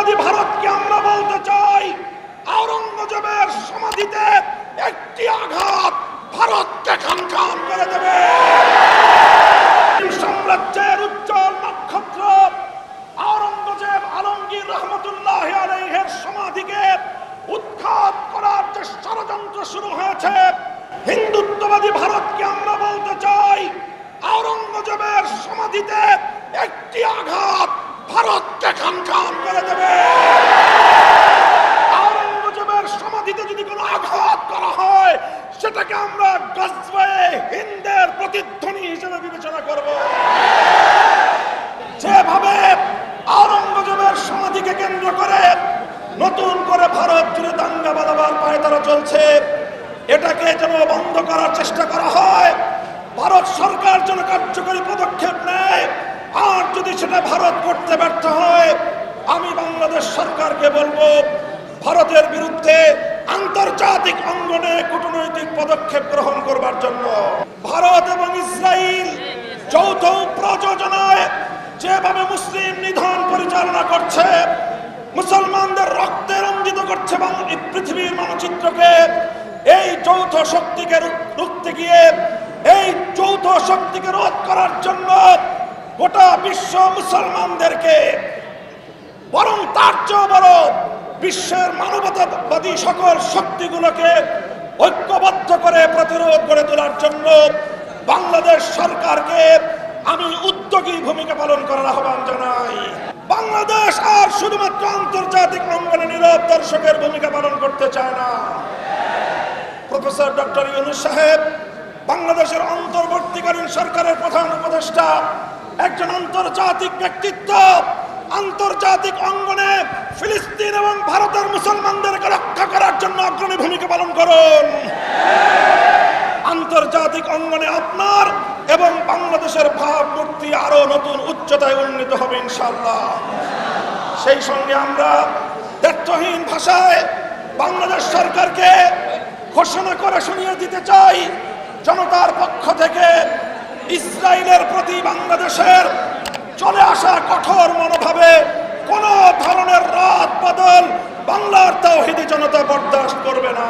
হিন্দুত্ববাদী ভারতকে আমরা বলতে চাই আওরঙ্গজেবের সমাধিতে একটি আঘাত ভারতকে খান করে দেবে। সাম্রাজ্যের উজ্জ্বল নক্ষত্র আওরঙ্গজেব আলমগীর রহমতুল্লাহ আলাইহের সমাধিকে উৎখাত করার যে ষড়যন্ত্র শুরু হয়েছে, হিন্দুত্ববাদী ভারতকে আমরা বলতে চাই আওরঙ্গজেবের সমাধিতে একটি আঘাত ভারতকে খান করে দেবে আওরঙ্গজেবের সমাধিতে যদি কোনো আঘাত করা হয় সেটাকে আমরা গজওয়ে হিন্দের প্রতিধ্বনি হিসেবে বিবেচনা করব। যেভাবে আওরঙ্গজেবের সমাধিকে কেন্দ্র করে নতুন করে ভারত জুড়ে দাঙ্গা বাঁধাবার পায়ে তারা চলছে, এটাকে যেন বন্ধ করার চেষ্টা করা হয়, ভারত সরকার যেন কার্যকরী পদক্ষেপ নেয়, আর যদি সেটা ভারত করতে ব্যর্থ হয়, আমি বাংলাদেশ সরকারকে বলব, ভারতের বিরুদ্ধে আন্তর্জাতিক অঙ্গনে কূটনৈতিক পদক্ষেপ গ্রহণ করবার জন্য ভারত এবং ইসরায়েল যৌথ প্রযোজনায় যেভাবে মুসলিম নিধন পরিচালনা করছে, মুসলমানদের রক্তে রঞ্জিত করছে বাং- এই পৃথিবীর মানচিত্রকে, এই যৌথ শক্তিকে রুখতে গিয়ে, এই যৌথ শক্তিকে রোধ করার জন্য গোটা বিশ্ব মুসলমানদেরকে, বরং তার চেয়েও বড় বিশ্বের মানবতাবাদী সকল শক্তিগুলোকে ঐক্যবদ্ধ করে প্রতিরোধ গড়ে তোলার জন্য বাংলাদেশ সরকারকে আমি উদ্যোগী ভূমিকা পালন করার আহ্বান জানাই। বাংলাদেশ আর শুধুমাত্র আন্তর্জাতিক অঙ্গনে নীরব দর্শকের ভূমিকা পালন করতে চায় না। প্রফেসর ডক্টর ইউনুস সাহেব, বাংলাদেশের অন্তর্বর্তীকালীন সরকারের প্রধান উপদেষ্টা, একজন আন্তর্জাতিক ব্যক্তিত্ব আন্তর্জাতিক অঙ্গনে ফিলিস্তিন এবং ভারতের মুসলমানদেরকে রক্ষা করার জন্য অগ্রণী ভূমিকা পালন করুন। আন্তর্জাতিক অঙ্গনে আপনার এবং বাংলাদেশের ভাবমূর্তি আরও নতুন উচ্চতায় উন্নীত হবে ইনশাল্লাহ সেই সঙ্গে আমরা দ্ব্যর্থহীন ভাষায় বাংলাদেশ সরকারকে ঘোষণা করে শুনিয়ে দিতে চাই, জনতার পক্ষ থেকে ইসরায়েলের প্রতি বাংলাদেশের চলে আসা কঠোর মনোভাবে বরদাস্ত করবে না।